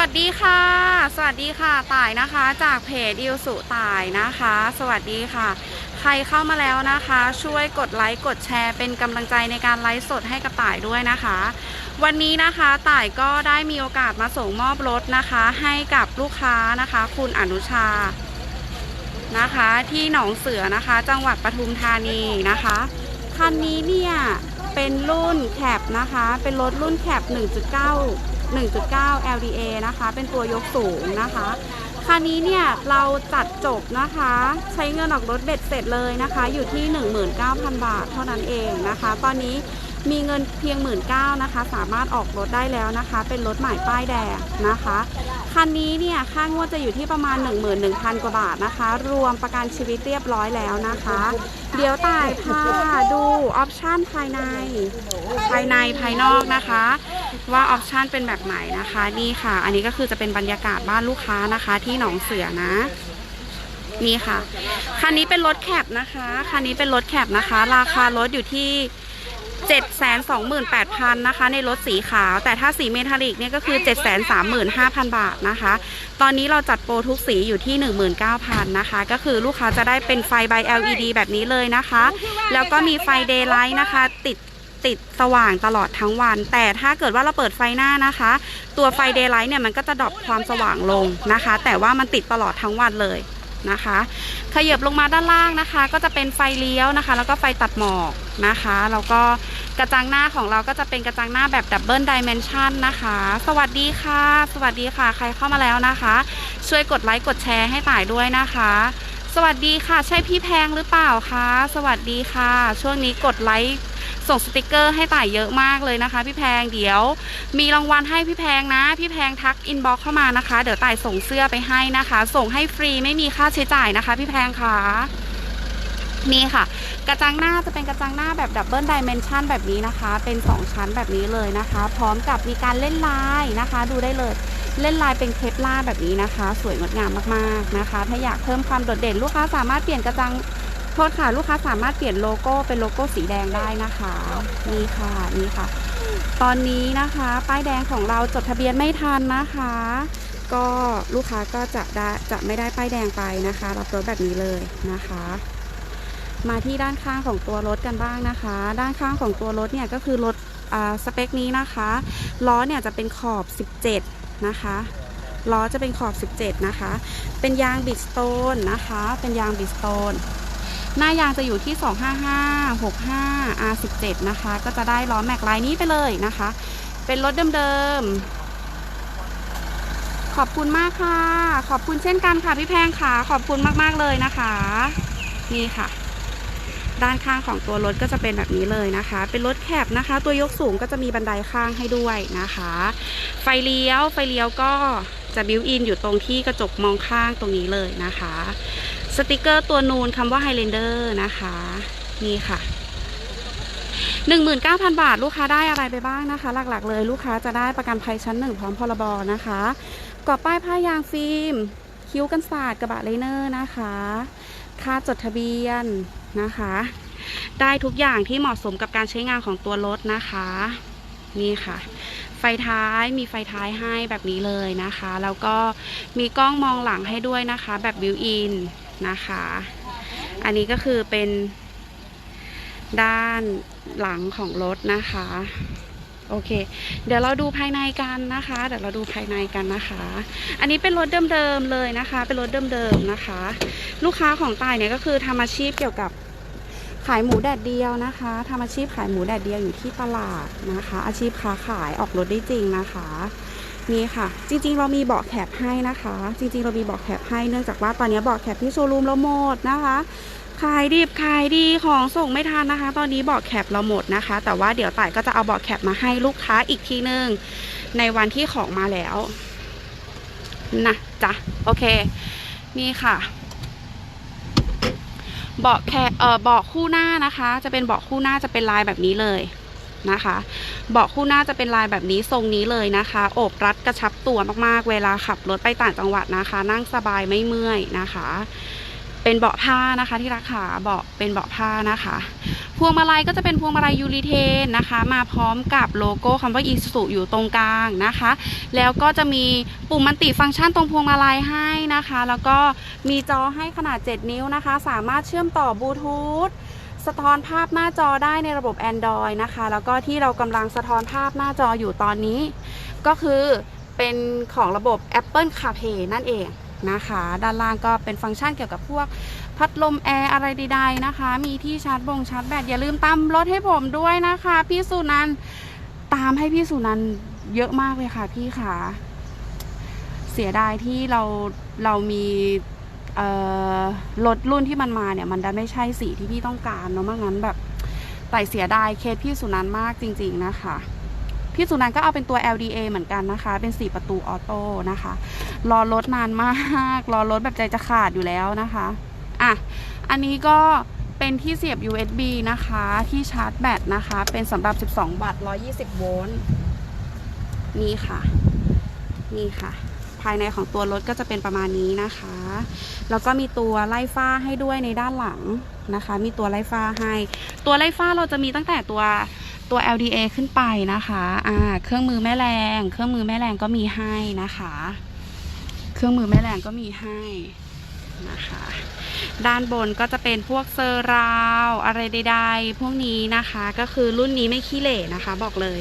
วัสดีค่ะ สวัสดีค่ะ ต่ายนะคะ จากเพจอิวสุต่ายนะคะ สวัสดีค่ะ ใครเข้ามาแล้วนะคะ ช่วยกดไลค์กดแชร์ เป็นกำลังใจในการไลฟ์สดให้กับต่ายด้วยนะคะ วันนี้นะคะต่ายก็ได้มีโอกาสมาส่งมอบรถนะคะ ให้กับลูกค้านะคะ คุณอนุชานะคะ ที่หนองเสือนะคะ จังหวัดปทุมธานีนะคะคันนี้เนี่ยเป็นรุ่นแคปนะคะ เป็นรถรุ่นแคป1.9 1.9 LDA นะคะ เป็นตัวยกสูงนะคะคันนี้เนี่ยเราจัดจบนะคะ ใช้เงินออกรถเบ็ดเสร็จเลยนะคะ อยู่ที่ 19,000 บาทเท่านั้นเองนะคะ ตอนนี้มีเงินเพียง 1 9ื่นนะคะ สามารถออกรถได้แล้วนะคะ เป็นรถใหม่ป้ายแดงนะคะ คันนี้เนี่ยค่างวดจะอยู่ที่ประมาณ 11,000 กว่าบาทนะคะ รวมประกันชีวิตเรียบร้อยแล้วนะคะ เดี๋ยวต่ายพาดูออปชันภายใน ภายในภายนอกนะคะ ว่าออปชันเป็นแบบไหนนะคะนี่ค่ะ อันนี้ก็คือจะเป็นบรรยากาศบ้านลูกค้านะคะที่หนองเสือนะนี่ค่ะ คันนี้เป็นรถแคปนะคะ คันนี้เป็นรถแคปนะคะ ราคารถอยู่ที่ 728,000นะคะ ในรถสีขาว แต่ถ้าสีเมทัลลิกเนี่ยก็คือ 735,000 บาทนะคะ ตอนนี้เราจัดโปรทุกสีอยู่ที่ 19,000นะคะ ก็คือลูกค้าจะได้เป็นไฟใบ LED แบบนี้เลยนะคะ แล้วก็มีไฟ Daylight นะคะ ติดติดสว่างตลอดทั้งวัน แต่ถ้าเกิดว่าเราเปิดไฟหน้านะคะ ตัวไฟ Daylight เนี่ยมันก็จะดรอปความสว่างลงนะคะ แต่ว่ามันติดตลอดทั้งวันเลย นะคะ ขยับลงมาด้านล่างนะคะ ก็จะเป็นไฟเลี้ยวนะคะ แล้วก็ไฟตัดหมอกนะคะ แล้วก็กระจังหน้าของเราก็จะเป็นกระจังหน้าแบบดับเบิลดิเมนชันนะคะ สวัสดีค่ะ สวัสดีค่ะ ใครเข้ามาแล้วนะคะ ช่วยกดไลค์กดแชร์ให้ต่ายด้วยนะคะ สวัสดีค่ะ ใช่พี่แพงหรือเปล่าคะ สวัสดีค่ะ ช่วงนี้กดไลค์ ส่งสติกเกอร์ให้ต่ายเยอะมากเลยนะคะ พี่แพงเดี๋ยว มีรางวัลให้พี่แพงนะ พี่แพงทักอินบ็อกเข้ามานะคะ เดี๋ยวต่ายส่งเสื้อไปให้นะคะ ส่งให้ฟรีไม่มีค่าใช้จ่ายนะคะ พี่แพงค่ะนี่ค่ะ กระจังหน้าจะเป็นกระจังหน้าแบบดับเบิลดิเมนชันแบบนี้นะคะ เป็น 2 ชั้นแบบนี้เลยนะคะ พร้อมกับมีการเล่นลายนะคะ ดูได้เลยเล่นลายเป็นเคปลาแบบนี้นะคะ สวยงดงามมากๆนะคะ ถ้าอยากเพิ่มความโดดเด่นลูกค้าสามารถเปลี่ยนกระจัง ษค่ะ ลูกค้าสามารถเปลี่ยนโลโก้เป็นโลโก้สีแดงได้นะคะนี่ค่ะนี่ค่ะ ตอนนี้นะคะ ป้ายแดงของเราจดทะเบียนไม่ทันนะคะ ก็ลูกค้าก็จะได้จะไม่ได้ป้ายแดงไปนะคะ รับรถแบบนี้เลยนะคะ มาที่ด้านข้างของตัวรถกันบ้างนะคะ ด้านข้างของตัวรถเนี่ยก็คือรถอ่าสเปคนี้นะคะล้อเนี่ยจะเป็นขอบ 17 นะคะล้อจะเป็นขอบ 17 นะคะ เป็นยางบิดสโตนนะคะ เป็นยางบิดสโตน หน้ายางจะอยู่ที่ 255 65 R17 นะคะ ก็จะได้ล้อแม็กลายนี้ไปเลยนะคะ เป็นรถเดิมๆ ขอบคุณมากค่ะ ขอบคุณเช่นกันค่ะพี่แพงค่ะ ขอบคุณมากๆเลยนะคะ นี่ค่ะ ด้านข้างของตัวรถก็จะเป็นแบบนี้เลยนะคะ เป็นรถแคบนะคะ ตัวยกสูงก็จะมีบันไดข้างให้ด้วยนะคะ ไฟเลี้ยว ไฟเลี้ยวก็ จะบิวอินอยู่ตรงที่กระจกมองข้างตรงนี้เลยนะคะ สติกเกอร์ตัวนูนคำว่า Highlander นะคะ นี่ค่ะ 19,000 บาทลูกค้าได้อะไรไปบ้างนะคะ หลักๆ เลยลูกค้าจะได้ประกันภัยชั้นหนึ่งพร้อมพรบนะคะกรอบป้ายผ้ายางฟิล์ม คิ้วกันศาสตร์กระบะไลเนอร์นะคะ ค่าจดทะเบียนนะคะ ได้ทุกอย่างที่เหมาะสมกับการใช้งานของตัวรถนะคะ นี่ค่ะ ไฟท้ายมีไฟท้ายให้แบบนี้เลยนะคะ แล้วก็มีกล้องมองหลังให้ด้วยนะคะ แบบบิวอินนะคะ อันนี้ก็คือเป็นด้านหลังของรถนะคะ โอเค เดี๋ยวเราดูภายในกันนะคะ เดี๋ยวเราดูภายในกันนะคะ อันนี้เป็นรถเดิมๆเลยนะคะ เป็นรถเดิมๆนะคะ ลูกค้าของตายเนี่ยก็คือทำอาชีพเกี่ยวกับ ขายหมูแดดเดียวนะคะทำอาชีพขายหมูแดดเดียวอยู่ที่ตลาดนะคะ อาชีพค้าขายออกรถได้จริงนะคะนี่ค่ะ จริงๆ เรามีเบาะแคปให้นะคะ จริงๆ เรามีเบาะแคปให้เนื่องจากว่าตอนนี้เบาะแคปที่โชว์รูมเราหมดนะคะขายดิบขายดีของส่งไม่ทันนะคะ ตอนนี้เบาะแคปเราหมดนะคะ แต่ว่าเดี๋ยวต่ายก็จะเอาเบาะแคปมาให้ลูกค้าอีกทีนึงในวันที่ของมาแล้วนะจ๊ะโอเค นี่ค่ะ เบาะแคเอ่อเบาะคู่หน้านะคะ จะเป็นเบาะคู่หน้าจะเป็นลายแบบนี้เลยนะคะ เบาะคู่หน้าจะเป็นลายแบบนี้ทรงนี้เลยนะคะโอบรัดกระชับตัวมากๆ เวลาขับรถไปต่างจังหวัดนะคะ นั่งสบายไม่เมื่อยนะคะ เป็นเบาะผ้านะคะ ที่รักขาเบาะเป็นเบาะผ้านะคะ พวงมาลัยก็จะเป็นพวงมาลัยยูริเทนนะคะ มาพร้อมกับโลโก้คำว่าอีสุอยู่ตรงกลางนะคะ แล้วก็จะมีปุ่มมันติฟังก์ชันตรงพวงมาลัยให้นะคะ แล้วก็มีจอให้ขนาด 7 นิ้วนะคะ สามารถเชื่อมต่อบลูทูธสะท้อนภาพหน้าจอได้ในระบบ Android นะคะ แล้วก็ที่เรากำลังสะท้อนภาพหน้าจออยู่ตอนนี้ ก็คือเป็นของระบบ Apple CarPlay นั่นเอง นะคะ ด้านล่างก็เป็นฟังก์ชันเกี่ยวกับพวกพัดลมแอร์อะไรใดๆนะคะ มีที่ชาร์จบงชาร์จแบตอย่าลืมตามรถให้ผมด้วยนะคะ พี่สุนันตามให้พี่สุนันเยอะมากเลยค่ะพี่ขาเสียดายที่เราเรามีรถรุ่นที่มันมาเนี่ย มันได้ไม่ใช่สีที่พี่ต้องการเนาะไม่งั้นแบบไต่เสียดายเคสพี่สุนันมากจริง ๆนะคะ พี่สุนันก็เอาเป็นตัว LDA เหมือนกันนะคะ เป็น 4 ประตูออโต้นะคะ รอรถนานมาก รอรถแบบใจจะขาดอยู่แล้วนะคะ อะ อันนี้ก็เป็นที่เสียบ USB นะคะ ที่ชาร์จแบตนะคะ เป็นสำหรับ 12 วัตต์ 120 โวลต์ นี่ค่ะ นี่ค่ะ ภายในของตัวรถก็จะเป็นประมาณนี้นะคะ แล้วก็มีตัวไล่ฟ้าให้ด้วยในด้านหลังนะคะ มีตัวไล่ฟ้าให้ ตัวไล่ฟ้าเราจะมีตั้งแต่ตัวตัว LDA ขึ้นไปนะคะ อ่า เครื่องมือแม่แรง เครื่องมือแม่แรงก็มีให้นะคะ เครื่องมือแม่แรงก็มีให้นะคะ ด้านบนก็จะเป็นพวกเซอร์ราวอะไรใดๆ พวกนี้นะคะ ก็คือรุ่นนี้ไม่ขี้เหร่นะคะ บอกเลย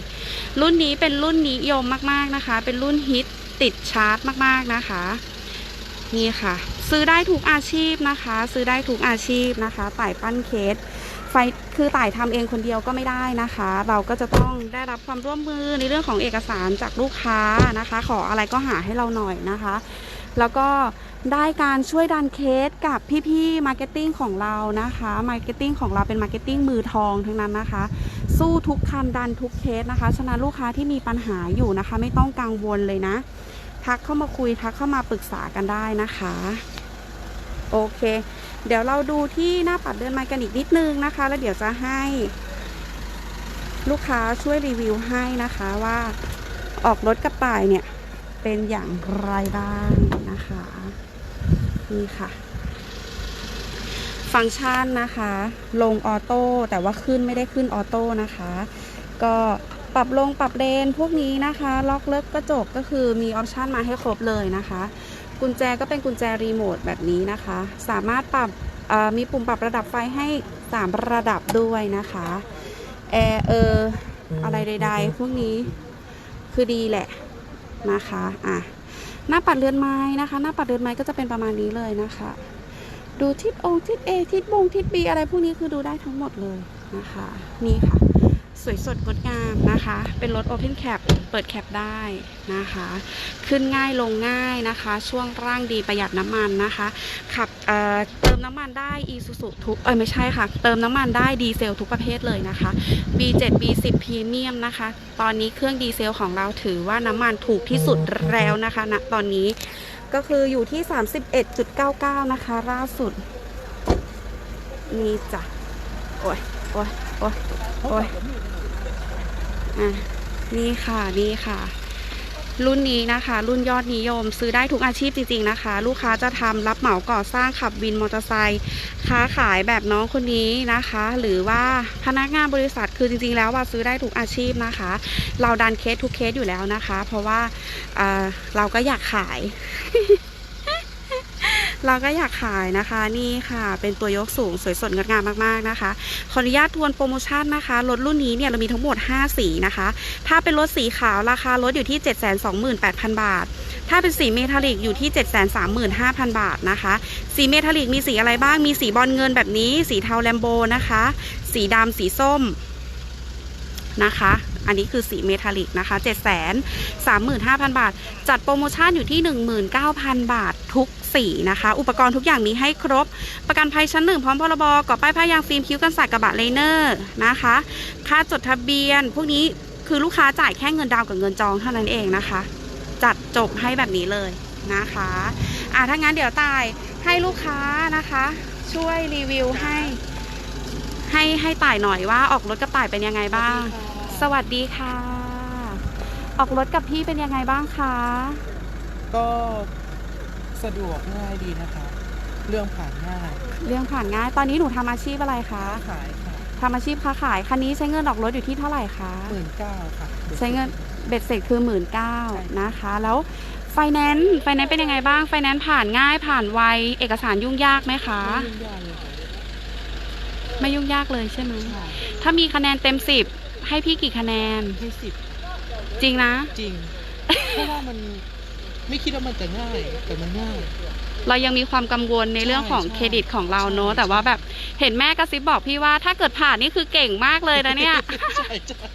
รุ่นนี้เป็นรุ่นนิยมมากๆนะคะ เป็นรุ่นฮิตติดชาร์จมากๆนะคะ นี่ค่ะ ซื้อได้ทุกอาชีพนะคะ ซื้อได้ทุกอาชีพนะคะต่ายปั้นเคส ไฟคือต่ายทำเองคนเดียวก็ไม่ได้นะคะ เราก็จะต้องได้รับความร่วมมือในเรื่องของเอกสารจากลูกค้านะคะ ขออะไรก็หาให้เราหน่อยนะคะ แล้วก็ได้การช่วยดันเคสกับพี่ๆมาร์เก็ตติ้งของเรานะคะมาร์เก็ตติ้งของเราเป็นมาร์เก็ตติ้งมือทองทั้งนั้นนะคะ สู้ทุกคันดันทุกเคสนะคะ ฉะนั้นลูกค้าที่มีปัญหาอยู่นะคะ ไม่ต้องกังวลเลยนะ ทักเข้ามาคุยทักเข้ามาปรึกษากันได้นะคะ โอเค เดี๋ยวเราดูที่หน้าปัดเดินไม้กันอีกนิดนึงนะคะ แล้วเดี๋ยวจะให้ลูกค้าช่วยรีวิวให้นะคะว่าออกรถกระต่ายเนี่ยเป็นอย่างไรบ้างนะคะนี่ค่ะ ฟังก์ชันนะคะ ลงออโต้แต่ว่าขึ้นไม่ได้ขึ้นออโต้นะคะ ก็ปรับลงปรับเลนพวกนี้นะคะ ล็อกเลิกกระจกก็คือมีออปชันมาให้ครบเลยนะคะ กุญแจก็เป็นกุญแจรีโมทแบบนี้นะคะ สามารถปรับเอ่อมีปุ่มปรับระดับไฟให้ 3 ระดับด้วยนะคะแอร์เอออะไรใดๆ พวกนี้คือดีแหละนะคะอะหน้าปัดเรือนไม้นะคะ หน้าปัดเรือนไม้ก็จะเป็นประมาณนี้เลยนะคะ ดูทิศโอทิศ A ทิศบงทิศ B อะไรพวกนี้คือดูได้ทั้งหมดเลยนะคะ นี่ค่ะส วยสดงดงามนะคะ เป็นรถ Open Cap เปิดแคปได้นะคะ ขึ้นง่ายลงง่ายนะคะ ช่วงร่างดีประหยัดน้ำมันนะคะ ขับเเติมน้ำมันได้ Isuzu ทุก เอ้ยไม่ใช่ค่ะ เติมน้ำมันได้ดีเซลทุกประเภทเลยนะคะ B7 B10 Premium นะคะ ตอนนี้เครื่องดีเซลของเราถือว่าน้ำมันถูกที่สุดแล้วนะคะณตอนนี้ก็คืออยู่ที่ 31.99 นะคะล่าสุดนี่จ้ะ โอ้ยโอ้ยโอ้ยโอ้ยอะนี่ค่ะนี่ค่ะ รุ่นนี้นะคะ รุ่นยอดนิยม ซื้อได้ทุกอาชีพจริงๆนะคะ ลูกค้าจะทำรับเหมาก่อสร้างขับวินมอเตอร์ไซค์ค้าขายแบบน้องคนนี้นะคะ หรือว่าพนักงานบริษัทคือจริง ๆ แล้วว่าซื้อได้ทุกอาชีพนะคะ เราดันเคสทุกเคสอยู่แล้วนะคะ เพราะว่าเเราก็อยากขาย เราก็อยากขายนะคะนี่ค่ะ เป็นตัวยกสูงสวยสดงดงามมากๆนะคะ ขออนุญาตทวนโปรโมชั่นนะคะรถรุ่นนี้เนี่ยเรามีทั้งหมด 5 สีนะคะ ถ้าเป็นรถสีขาวราคารถอยู่ที่ 728,000 บาท ถ้าเป็นสีเมทัลลิกอยู่ที่ 735,000 บาทนะคะ สีเมทัลลิกมีสีอะไรบ้างมีสีบอลเงินแบบนี้สีเทาแลมโบนะคะ สีดำสีส้มนะคะอันนี้คือสีเมทัลลิกนะคะ 735,000 บาท จัดโปรโมชั่นอยู่ที่ 19,000 บาททุก สีนะคะ อุปกรณ์ทุกอย่างมีให้ครบ ประกันภัยชั้นหนึ่งพร้อมพรบก่อป้ายผ้ายางฟิล์มคิ้วกันสาดกระบะเลเนอร์นะคะ ค่าจดทะเบียน พวกนี้คือลูกค้าจ่ายแค่เงินดาวกับเงินจองเท่านั้นเองนะคะ จัดจบให้แบบนี้เลยนะคะอะถ้างั้นเดี๋ยวตายให้ลูกค้านะคะ ช่วยรีวิวให้ให้ให้ต่ายหน่อยว่าออกรถกับต่ายเป็นยังไงบ้าง สวัสดีค่ะ ออกรถกับพี่เป็นยังไงบ้างคะ ก็ สะดวกง่ายดีนะครับเรื่องผ่านง่ายเรื่องผ่านง่าย ตอนนี้หนูทำอาชีพอะไรคะค้าขายค่ะทำอาชีพค้าขาย คันนี้ใช้เงินออกรถอยู่ที่เท่าไหร่คะ หมื่นเก้าค่ะ ใช้เงินเบ็ดเสร็จคือหมื่นเก้านะคะ แล้วไฟแนนซ์ไฟแนนซ์เป็นยังไงบ้างไฟแนนซ์ผ่านง่ายผ่านไวเอกสารยุ่งยากไหมคะ ไม่ยุ่งยากเลยค่ะไม่ยุ่งยากเลยใช่ไหมใช่ถ้ามีคะแนนเต็มสิบให้พี่กี่คะแนน ให้สิบจริงนะ จริง เพราะว่ามัน ไม่คิดว่ามันจะง่าย แต่มันง่าย เรายังมีความกังวลในเรื่องของใช่เครดิตของเราเนอะใช่ แต่ว่าแบบเห็นแม่กระซิบบอกพี่ว่าถ้าเกิดผ่านนี่คือเก่งมากเลยนะเนี่ย ใช่ใช่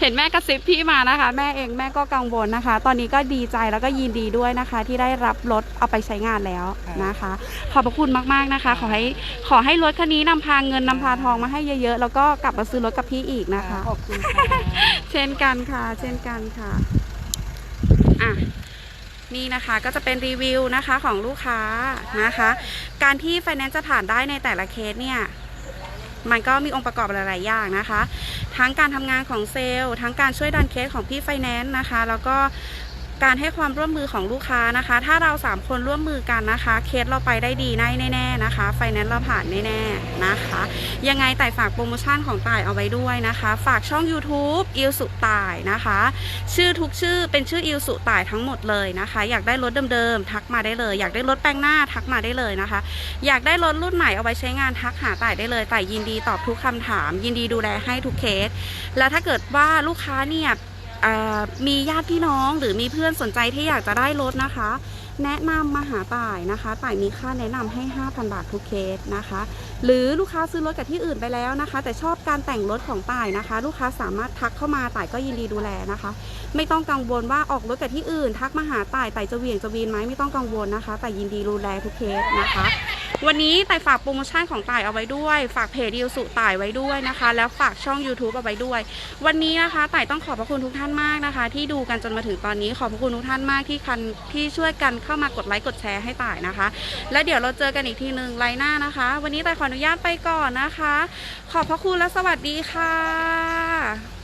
เห็นแม่กระซิบพี่มานะคะ แม่เองแม่ก็กังวลนะคะ ตอนนี้ก็ดีใจแล้วก็ยินดีด้วยนะคะ ที่ได้รับรถเอาไปใช้งานแล้วนะคะ ขอบพระคุณมากๆนะคะ ขอให้ขอให้รถคันนี้นำพาเงินนำพาทองมาให้เยอะๆ แล้วก็กลับมาซื้อรถกับพี่อีกนะคะ ขอบคุณค่ะ เช่นกันค่ะ เช่นกันค่ะ อะ นี่นะคะก็จะเป็นรีวิวนะคะของลูกค้านะคะ การที่ไฟแนนซ์จะผ่านได้ในแต่ละเคสเนี่ยมันก็มีองค์ประกอบหลาย ๆ อย่างนะคะ ทั้งการทำงานของเซลล์ ทั้งการช่วยดันเคสของพี่ไฟแนนซ์นะคะ แล้วก็ การให้ความร่วมมือของลูกค้านะคะ ถ้าเราสามคนร่วมมือกันนะคะ เคสเราไปได้ดีแน่แน่ๆนะคะ ไฟแนนซ์เราผ่านแน่ๆนะคะ ยังไงแต่ฝากโปรโมชั่นของต่ายเอาไว้ด้วยนะคะ ฝากช่อง YouTube อิวสุต่ายนะคะ ชื่อทุกชื่อเป็นชื่ออิวสุต่ายทั้งหมดเลยนะคะ อยากได้รถเดิมๆ ทักมาได้เลย อยากได้รถแปลงหน้าทักมาได้เลยนะคะ อยากได้รถรุ่นไหนเอาไว้ใช้งานทักหาต่ายได้เลยต่ายยินดีตอบทุกคำถาม ยินดีดูแลให้ทุกเคส แล้วถ้าเกิดว่าลูกค้าเนี่ย มีญาติพี่น้องหรือมีเพื่อนสนใจที่อยากจะได้รถนะคะ แนะนำมาหาต่ายนะคะต่ายมีค่าแนะนำให้ 5,000 บาททุกเคสนะคะ หรือลูกค้าซื้อรถกับที่อื่นไปแล้วนะคะ แต่ชอบการแต่งรถของต่ายนะคะ ลูกค้าสามารถทักเข้ามาต่ายก็ยินดีดูแลนะคะ ไม่ต้องกังวลว่าออกรถกับที่อื่น ทักมาหาต่ายต่ายจะเหวี่ยงจะวีนไหมไม่ต้องกังวลนะคะ แต่ยินดีดูแลทุกเคสนะคะ วันนี้ต่ายฝากโปรโมชั่นของต่ายเอาไว้ด้วย ฝากเพจดิวสุต่ายไว้ด้วยนะคะ แล้วฝากช่อง YouTube เอาไว้ด้วย วันนี้นะคะต่ายต้องขอบพระคุณทุกท่านมากนะคะ ที่ดูกันจนมาถึงตอนนี้ขอบพระคุณทุกท่านมากที่คันที่ช่วยกันเข้ามากดไลค์กดแชร์ให้ต่ายนะคะ แล้วเดี๋ยวเราเจอกันอีกทีหนึ่งไลน์หน้านะคะ วันนี้ต่ายขออนุญาตไปก่อนนะคะ ขอบพระคุณและสวัสดีค่ะ